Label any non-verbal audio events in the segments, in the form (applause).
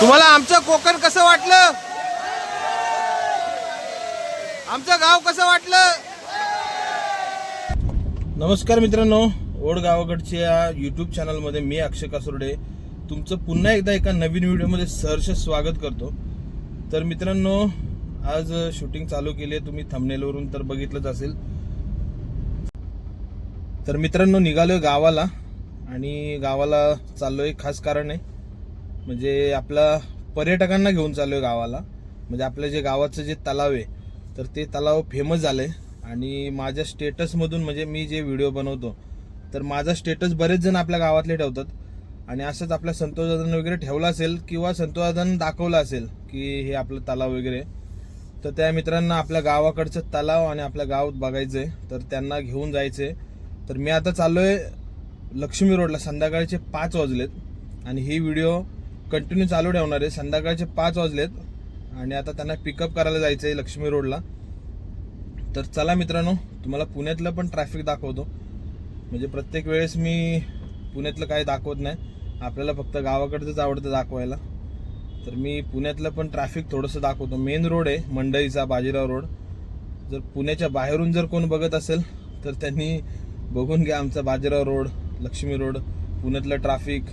तुम्हाला आमचं कोकण कसं वाटलं? आमचं गाव कसं वाटलं? नमस्कार मित्रांनो ओढ गावाकडच्या युट्यूब चॅनलमध्ये मी अक्षय कासुर्डे. तुमचं पुन्हा एकदा एका नवीन व्हिडिओमध्ये सहर्ष स्वागत करतो. तर मित्रांनो आज शूटिंग चालू केली आहे. तुम्ही थंबनेलवरून तर बघितलंच असेल. तर मित्रांनो निघालोय गावाला आणि गावाला चाललोय खास कारण आहे म्हणजे आपला पर्यटकांना घेऊन चाललोय गावाला. म्हणजे आपलं जे गावाचं जे तलाव आहे तर ते तलाव फेमस झालंय. आणि माझ्या स्टेटसमधून म्हणजे मी जे व्हिडिओ बनवतो तर माझा स्टेटस बरेच जण आपल्या गावातले ठेवतात. आणि असंच आपल्या संतोष वगैरे ठेवला असेल किंवा संतोष दाखवलं असेल की हे आपलं तलाव वगैरे तर त्या मित्रांना आपल्या गावाकडचं तलाव आणि आपल्या गाव आहे तर त्यांना घेऊन जायचंय. तर मी आता चाललो आहे लक्ष्मी रोडला संध्याकाळचे पाच वाजलेत. आणि ही व्हिडिओ कंटिन्यू चालू ठेवणार आहे. संध्याकाळचे पाच वाजलेत आणि आता त्यांना पिकअप करायला जायचं आहे लक्ष्मी रोडला तर चला मित्रांनो तुम्हाला पुण्यातलं पण ट्रॅफिक दाखवतो. म्हणजे प्रत्येक वेळेस मी पुण्यातलं काही दाखवत नाही. आपल्याला फक्त गावाकडचंच आवडतं दाखवायला. तर मी पुण्यातलं पण ट्रॅफिक थोडंसं दाखवतो. मेन रोड आहे मंडईचा बाजीराव रोड जर पुण्याच्या बाहेरून जर कोण बघत असेल तर त्यांनी बघून घ्या आमचा बाजीराव रोड लक्ष्मी रोड पुण्यातलं ट्रॅफिक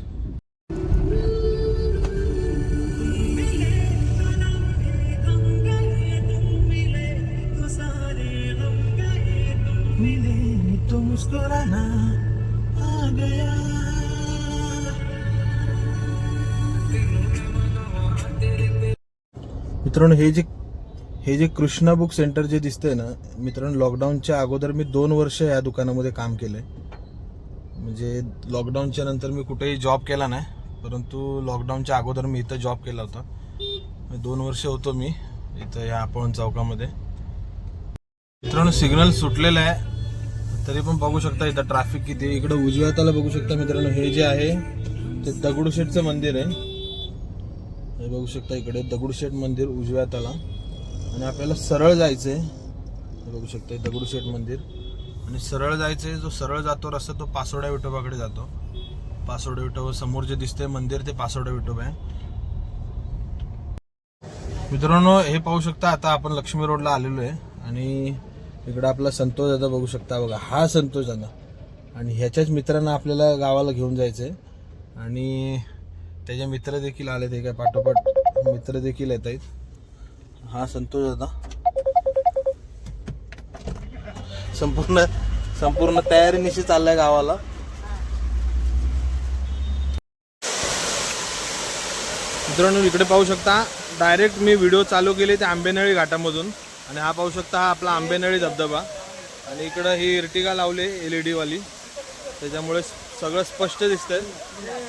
मुस्कुराना आ गया मित्रांनो हे जे हे जे कृष्णा बुक सेंटर जे दिसतंय ना मित्रांनो लॉकडाऊनच्या अगोदर मी दोन वर्ष या दुकानामध्ये काम केलंय. म्हणजे लॉकडाऊनच्या नंतर मी कुठेही जॉब केला नाही परंतु लॉकडाऊनच्या अगोदर मी इथं जॉब केला होता. दोन वर्ष होतो मी इथं या आपण चौकामध्ये. मित्रांनो सिग्नल सुटलेलं आहे. तरी पण बघू शकता इथं ट्रॅफिक किती इकडे उजव्या हाताला बघू शकता मित्रांनो हे जे आहे ते दगडूशेठचं मंदिर आहे. हे बघू शकता इकडे दगडूशेठ मंदिर उजव्या हाताला आणि आपल्याला सरळ जायचंय. हे बघू शकता दगडूशेठ मंदिर. आणि सरळ जायचं आहे जो सरळ जातो रस्ता तो पासोड्या विठोबाकडे जातो. पासोडा विठोबा समोर जे दिसतंय मंदिर ते पासोडा विठोबा आहे. मित्रांनो हे पाहू शकता आता आपण लक्ष्मी रोडला आलेलो आहे. आणि इकडं आपला संतोष दादा बघू शकता बघा हा संतोष दादा. आणि ह्याच्याच मित्रांना आपल्याला गावाला घेऊन जायचं आहे आणि त्याचे मित्र देखील आले ते काय पाठोपाठ. मित्र देखील येत आहेत. हा संतोष दादा. संपूर्ण संपूर्ण तयारीनिशी चाललाय गावाला. मित्रांनो इकडे पाहू शकता डायरेक्ट मी व्हिडिओ चालू केले ते आंबेनळी घाटामधून. आणि हा पाहू शकता हा आपला आंबेनळी धबधबा. आणि इकडं ही इर्टिगा लावली एल ई डीवाली. त्याच्यामुळे सगळं स्पष्ट दिसतंय.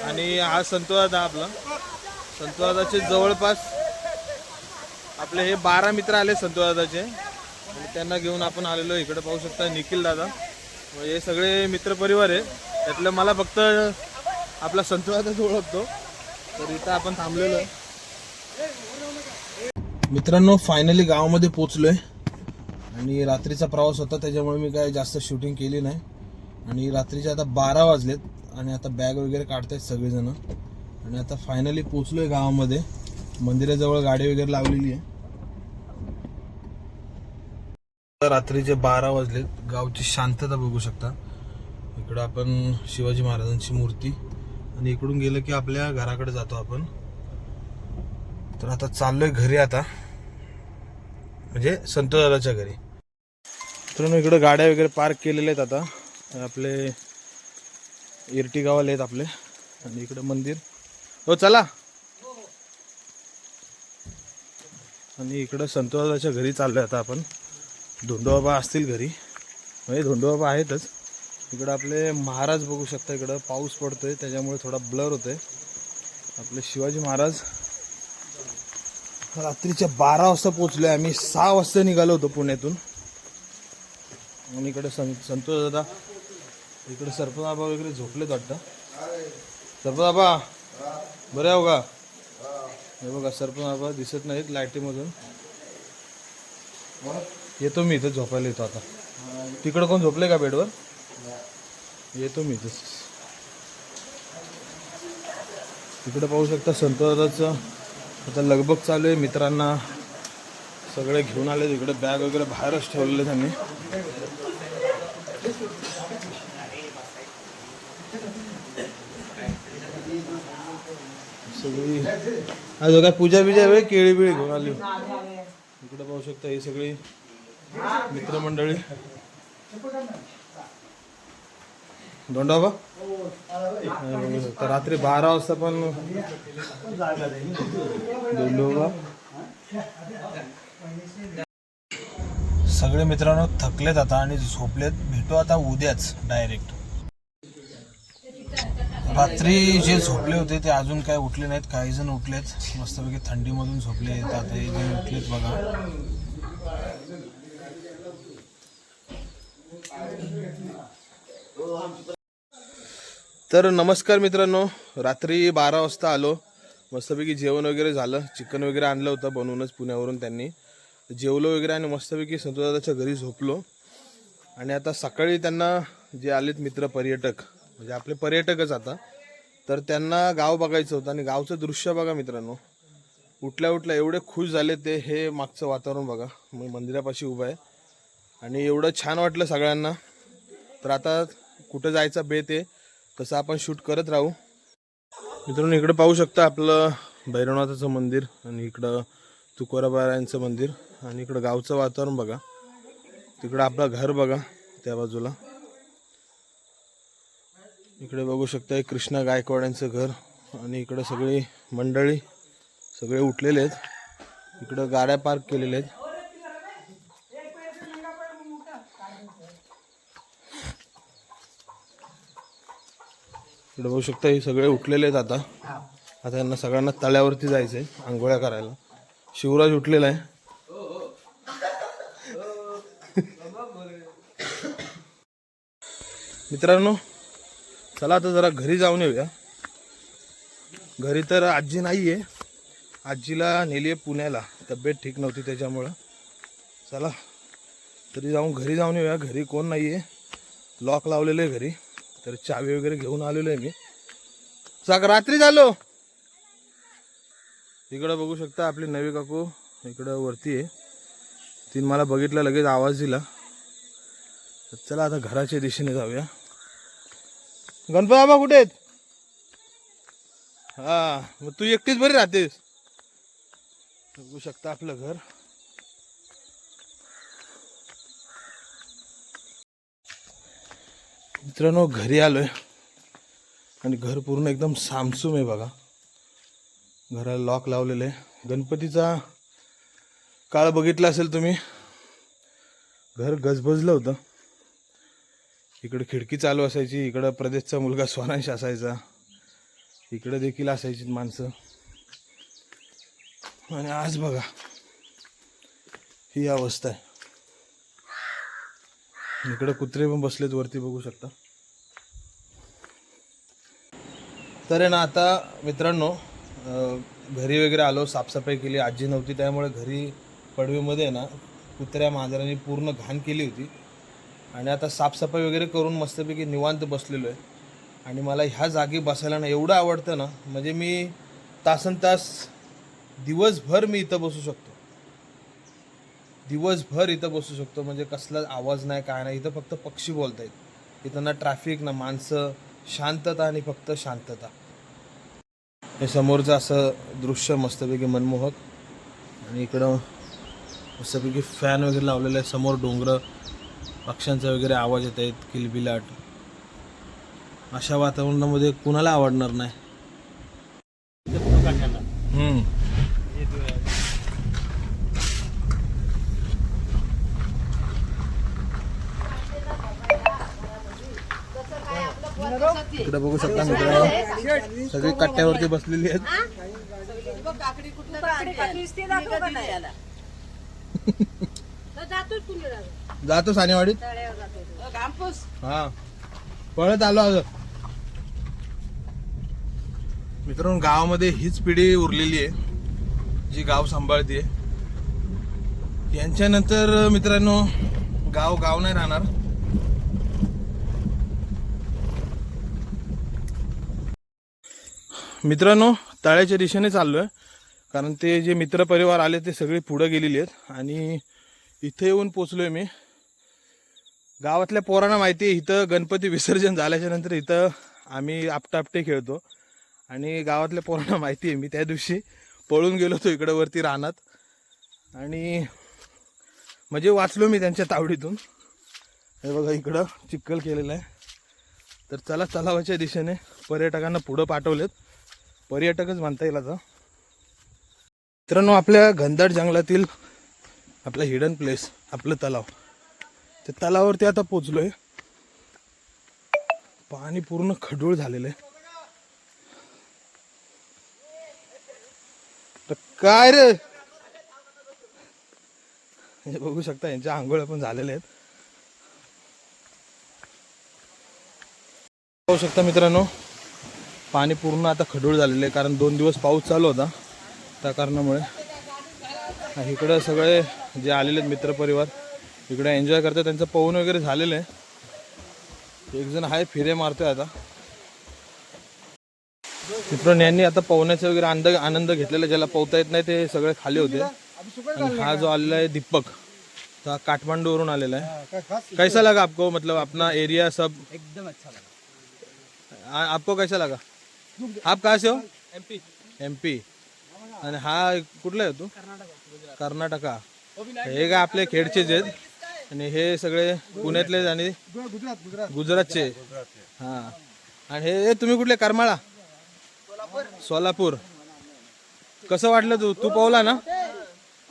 आणि हा संतवादा आपला. संतवादाचे जवळपास आपले हे बारा मित्र आले संतवादाचे आणि त्यांना घेऊन आपण आलेलो इकडे पाहू शकता निखिल दादा. हे सगळे मित्रपरिवार आहे. त्यातलं मला फक्त आपला संतवादाच ओळखतो. तर इथं आपण थांबलेलो आहे. मित्रांनो फायनली गावामध्ये पोचलोय आणि रात्रीचा प्रवास होता त्याच्यामुळे मी काय जास्त शूटिंग केली नाही. आणि रात्रीचे आता बारा वाजलेत आणि आता बॅग वगैरे काढतायत सगळेजण. आणि आता फायनली पोचलोय गावामध्ये. मंदिराजवळ गाडी वगैरे लावलेली आहे. रात्रीचे बारा वाजलेत. गावची शांतता बघू शकता. इकडं आपण शिवाजी महाराजांची मूर्ती. आणि इकडून गेलं की आपल्या घराकडे जातो आपण. तर आता चाललोय घरी आता. म्हणजे संतोषदादाच्या घरी. मित्रांनो इकडं गाड्या वगैरे पार्क केलेल्या आहेत आता. आपले इर्टिगावाले आहेत आपले. आणि इकडं मंदिर. हो चला. आणि इकडं संतोषदादाच्या घरी चाललोय आता आपण. धोंडोबाबा असतील घरी. म्हणजे धोंडोबाबा आहेतच. इकडं आपले महाराज बघू शकता इकडं पाऊस पडतोय त्याच्यामुळे थोडा ब्लर होतोय. आपले शिवाजी महाराज रात्रीच्या बारा वाजता पोचलोय आम्ही. सहा वाजता निघालो होतो पुण्यातून. आणि इकडे सं संतोष दादा इकडे सरपदाबा वगैरे झोपलेत वाटतं. सरपदाबा बरे आहो का? हे बघा सरपदाबा दिसत नाहीत लाईटीमधून. येतो मी इथं झोपायला येतो आता. तिकडं कोण झोपले का बेडवर? येतो मी इथं. तिकडं पाहू शकता संतोषदाचं आता लगबग चालू आहे. मित्रांना सगळे घेऊन आले इकडे बॅग वगैरे बाहेरच ठेवलेले त्यांनी. सगळी आज काय पूजा बिजा वेळ केळी बिळी घेऊन आली. इकडे पाहू शकता ही सगळी मित्रमंडळी. दोंडोबा नाही रात्री बारा वाजता पण दोंडोबा सगळे मित्रांनो थकलेत आता आणि झोपलेत. भेटू आता उद्याच डायरेक्ट रात्री जे झोपले होते ते अजून काय उठले नाहीत. काही जण उठलेत. मस्तपैकी थंडीमधून झोपले आता हे जण उठलेत बघा. तर नमस्कार मित्रांनो रात्री बारा वाजता आलो. मस्तपैकी जेवण वगैरे झालं. चिकन वगैरे आणलं होतं बनवूनच पुण्यावरून त्यांनी. जेवलो वगैरे आणि मस्तपैकी संतोदाच्या घरी झोपलो. आणि आता सकाळी त्यांना जे आलेत मित्र पर्यटक म्हणजे आपले पर्यटकच आता तर त्यांना गाव बघायचं होतं. आणि गावचं दृश्य बघा मित्रांनो उठल्या उठल्या एवढे खुश झाले ते हे मागचं वातावरण बघा. मी मंदिरापाशी उभं आहे. आणि एवढं छान वाटलं सगळ्यांना. तर आता कुठं जायचा बेत आहे? तसं आपण शूट करत राहू. मित्रांनो इकडं पाहू शकता आपलं भैरवनाथाचं मंदिर आणि इकडं तुकोराबारायांचं मंदिर आणि इकडं गावचं वातावरण बघा. तिकडं आपलं घर बघा त्या बाजूला. इकडे बघू शकता कृष्णा गायकवाड घर आणि इकडं सगळी मंडळी सगळे उठलेले आहेत. इकडं गाड्या पार्क केलेल्या आहेत. इकडे बघू शकता हे सगळे उठलेले आहेत आता. आता यांना सगळ्यांना तळ्यावरती जायचंय आंघोळ्या करायला. शिवराज उठलेला आहे. मित्रांनो चला आता जरा घरी जाऊन येऊया. घरी तर आजी नाही आहे आजीला नेली आहे पुण्याला. तब्येत ठीक नव्हती त्याच्यामुळं. चला तरी जाऊन घरी जाऊन येऊया. घरी कोण नाही आहे लॉक लावलेलं आहे घरी. तर चावी वगैरे घेऊन आलेलो आहे मी. साग रात्री झालो. इकडं बघू शकता आपली नवी काकू इकडं वरती आहे. तिने मला बघितलं लगेच आवाज दिला. तर चला आता घराच्या दिशेने जाऊया. गणपती बाबा कुठे आहेत? हा मग तू एकटीच बरी राहतेस. बघू शकता आपलं घर. मित्रांनो घरी आलो आहे आणि घर पूर्ण एकदम सामसूम आहे बघा. घराला लॉक लावलेलं. आहे गणपतीचा काळ बघितला असेल तुम्ही. घर गजबजलं होतं. इकडं खिडकी चालू असायची इकडं प्रदेशचा मुलगा स्वरांश असायचा. इकडं देखील असायची माणसं. आणि आज बघा ही अवस्था आहे. इकडे कुत्रे पण बसलेत वरती बघू शकता. तर आहे ना आता मित्रांनो घरी वगैरे आलो साफसफाई केली आजी नव्हती त्यामुळे घरी पडवीमध्ये आहे ना कुत्र्या मांजरांनी पूर्ण घाण केली होती. आणि आता साफसफाई वगैरे करून मस्तपैकी निवांत बसलेलो आहे. आणि मला ह्या जागी बसायला ना एवढं आवडतं ना म्हणजे मी तासन तास दिवसभर मी इथं बसू शकतो. दिवसभर इथं बसू शकतो. म्हणजे कसलाच आवाज नाही काय नाही. इथं फक्त पक्षी बोलत आहेत इथं ना ट्रॅफिक ना माणसं. शांतता आणि फक्त शांतता. हे समोरचं असं दृश्य मस्तपैकी मनमोहक. आणि इकडं मस्तपैकी फॅन वगैरे लावलेला आहे समोर डोंगर. पक्ष्यांचा वगैरे आवाज येत आहेत. किलबिलाट. अशा वातावरणामध्ये कुणाला आवडणार नाही? इकडे बघू शकता मित्रांनो सगळी कट्ट्यावरती बसलेली आहेत. जातो सानेवाडीत? हा. पळत आलो अगं मित्रांनो गावामध्ये हीच पिढी उरलेली आहे जी गाव सांभाळते यांच्यानंतर मित्रांनो गाव गाव नाही राहणार. मित्रांनो तळ्याच्या दिशेने चाललो आहे कारण ते जे मित्रपरिवार आले ते सगळे पुढं गेलेले आहेत. आणि इथे येऊन पोचलो आहे मी. गावातल्या पोरांना माहिती आहे इथं गणपती विसर्जन झाल्याच्यानंतर इथं आम्ही आपटापटे खेळतो. आणि गावातल्या पोरांना माहिती आहे मी त्या दिवशी पळून गेलो होतो इकडं वरती रानात. आणि म्हणजे वाचलो मी त्यांच्या तावडीतून. हे बघा इकडं चिक्कल केलेलं आहे. तर चला तलावाच्या दिशेने पर्यटकांना पुढं पाठवलेत. पर्यटकच म्हणता येईल आता. मित्रांनो आपल्या घनदाट जंगलातील आपला हिडन प्लेस आपलं तलाव. त्या तलावावरती आता पोचलोय. पाणी पूर्ण खडूळ झालेलं आहे. तर काय रे? हे बघू शकता यांच्या आंघोळ्या पण झालेल्या आहेत. पाहू शकता मित्रांनो पाणी पूर्ण आता खडूळ झालेलं आहे कारण दोन दिवस पाऊस चालू होता त्या कारणामुळे. इकडं सगळे जे आलेले आहेत मित्रपरिवार इकडे एन्जॉय करतात. त्यांचं पवून वगैरे झालेलं आहे. एक जण आहे फिरे मारतोय आता. मित्रांनो यांनी आता पवण्याचा वगैरे आनंद आनंद घेतलेला ज्याला पवता येत नाही ते सगळे खाली होते. आणि हा जो आलेला है दीपक तो हा काठमांडूवरून आलेला है कैसा लगा आपको? मतलब अपना एरिया सब? एकदम अच्छा लगा. आपको कैसा लगा? आप कहाँ से हो? एमपी एमपी आणि हा कुठला आहे तू? कर्नाटक. कर्नाटका. हे काय आपले खेडचेच आहेत? आणि हे सगळे पुण्यातले आणि गुजरात गुजरात गुजरातचे. हा. आणि हे हे तुम्ही कुठले? करमाळा? सोलापूर. कसं वाटलं तू? तू पावला ना?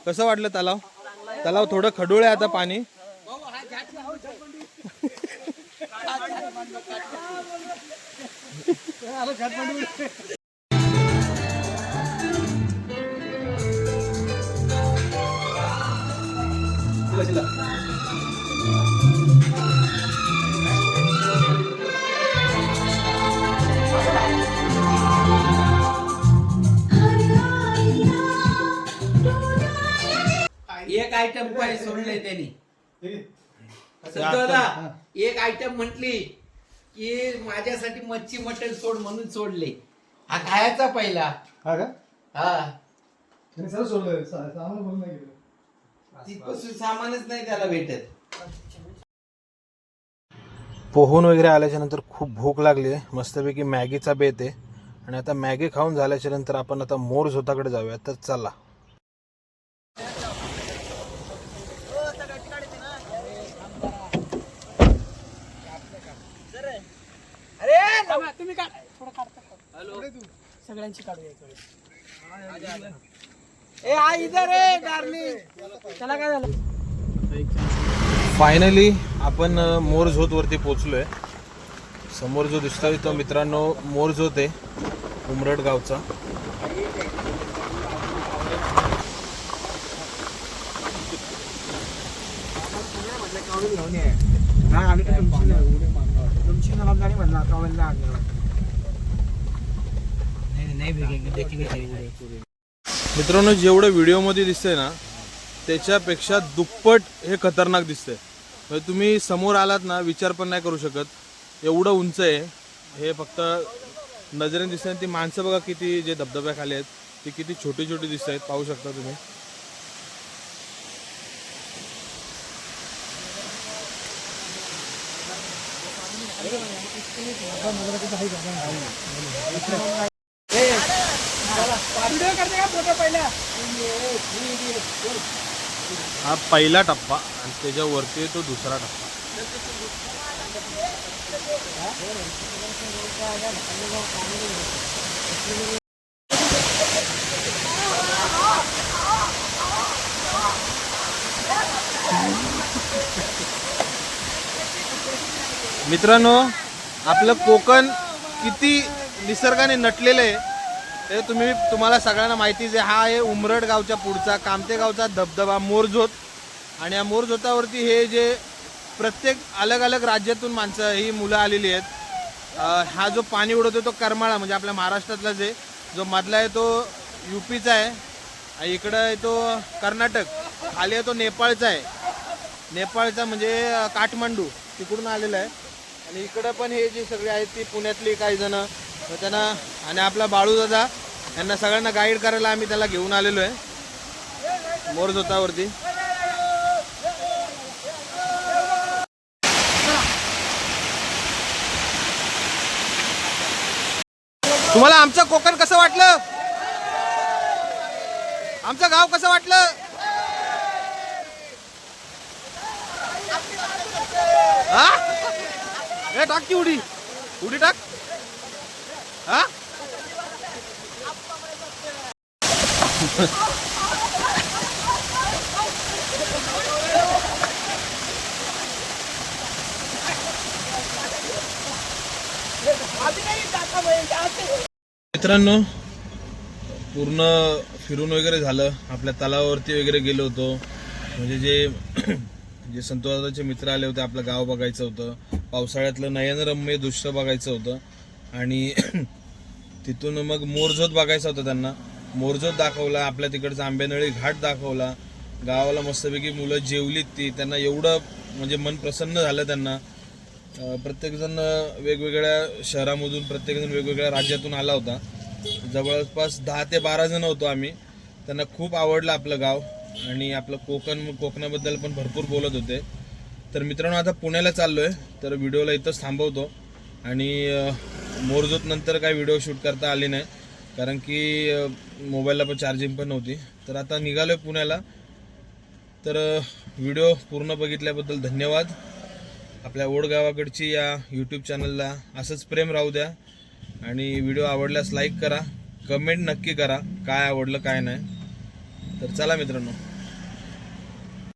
कसं वाटलं तलाव? तलाव थोडं खडूळ आहे आता पाणी. एक आयटम काय सोडले त्यांनी. दादा एक आयटम म्हटली की माझ्यासाठी मच्छी मटण सोड म्हणून सोडले. हा खायचा पहिला. हा का? हा. त्यांनी सरळ सोडलं सा- सामान बोलून नाही गेलं. तिथपासून सामानच नाही त्याला भेटत. पोहून वगैरे आल्याच्यानंतर खूप भूक लागली. आहे मस्तपैकी मॅगीचा बेत आहे. आणि आता मॅगी खाऊन झाल्याच्यानंतर आपण आता मोर झोताकडे जाऊया. तर चला. सगळ्यांची काढूया इकडे. ए आ इधर रे डार्लिंग. त्याला काय झालं? फायनली आपण अ, मोर झोत वरती पोचलोय समोर जो दिसतोय तो मित्रांनो मोर झोत आहे उमरड गावचा. हा आम्ही तुमची जबाबदारी म्हणला कावलला देखेंगे मित्रांनो जेवढं व्हिडिओमध्ये दिसतंय ना त्याच्यापेक्षा दुप्पट हे खतरनाक दिसतंय. म्हणजे तुम्ही समोर आलात ना विचार पण नाही करू शकत. एवढं उंच आहे. हे फक्त नजरेने दिसतंय ती माणसं बघा किती जे धबधब्याखाली आहेत ती किती छोटी छोटी दिसत आहेत पाहू शकता तुम्ही व्हिडिओ करते का फोटो पहिला हा पहिला टप्पा आणि त्याच्यावरती तो दुसरा टप्पा. मित्रांनो आपलं कोकण किती निसर्गाने नटलेलं आहे. ते तुम्ही तुम्हाला सगळ्यांना माहितीच आहे हा आहे उमरड गावच्या पुढचा कामते गावचा धबधबा मोरझोत. आणि या मोरझोतावरती हे जे प्रत्येक अलग अलग राज्यातून माणसं ही मुलं आलेली आहेत. हा जो पाणी उडवतो तो करमाळा म्हणजे आपल्या महाराष्ट्रातलाच आहे जो मधला आहे तो युपीचा आहे. आणि इकडं आहे तो कर्नाटक खाली आहे तो नेपाळचा आहे. नेपाळचा म्हणजे काठमांडू तिकडून आलेला आहे. आणि इकडं पण हे जे सगळे आहेत ती पुण्यातली काही जणं त्यांना आणि आपला बाळू दादा यांना सगळ्यांना गाईड करायला आम्ही त्याला घेऊन आलेलो आहे. मोरजोतावरती तुम्हाला आमचं कोकण कसं वाटलं? आमचं गाव कसं वाटलं? हा? हे टाक की उडी. उडी टाक. हा? मित्रांनो पूर्ण फिरून वगैरे झालं. आपल्या तलावावरती वगैरे गेलो होतो. म्हणजे जे (clears throat) जे संतोषाचे मित्र आले होते आपलं गाव बघायचं होतं. पावसाळ्यातलं नयनरम्य दृश्य बघायचं होतं. आणि (clears throat) तिथून मग मोरजोत बघायचा होता त्यांना. मोरजोत दाखवला आपल्या तिकडचा आंबेनळी घाट दाखवला. गावाला मस्तपैकी मुलं जेवलीत ती. त्यांना एवढं म्हणजे मन प्रसन्न झालं त्यांना. प्रत्येकजण वेगवेगळ्या शहरामधून प्रत्येकजण वेगवेगळ्या राज्यातून आला होता. जवळपास दहा ते बारा जण होतो आम्ही. त्यांना खूप आवडलं आपलं गाव आणि आपलं कोकण कोकणाबद्दल पण भरपूर बोलत होते. तर मित्रांनो आता पुण्याला चाललो आहे तर व्हिडिओला इथंच थांबवतो. आणि मोरजोत नंतर काय व्हिडिओ शूट करता आले नाही. कारण की मोबाईलला पण चार्जिंग पण नव्हती. तर आता निघालो आहे पुण्याला. तर व्हिडिओ पूर्ण बघितल्याबद्दल धन्यवाद. आपल्या ओढगावाकडची या यूट्यूब चॅनलला असंच प्रेम राहू द्या. आणि व्हिडिओ आवडल्यास लाईक करा. कमेंट नक्की करा. काय आवडलं काय नाही. तर चला मित्रांनो.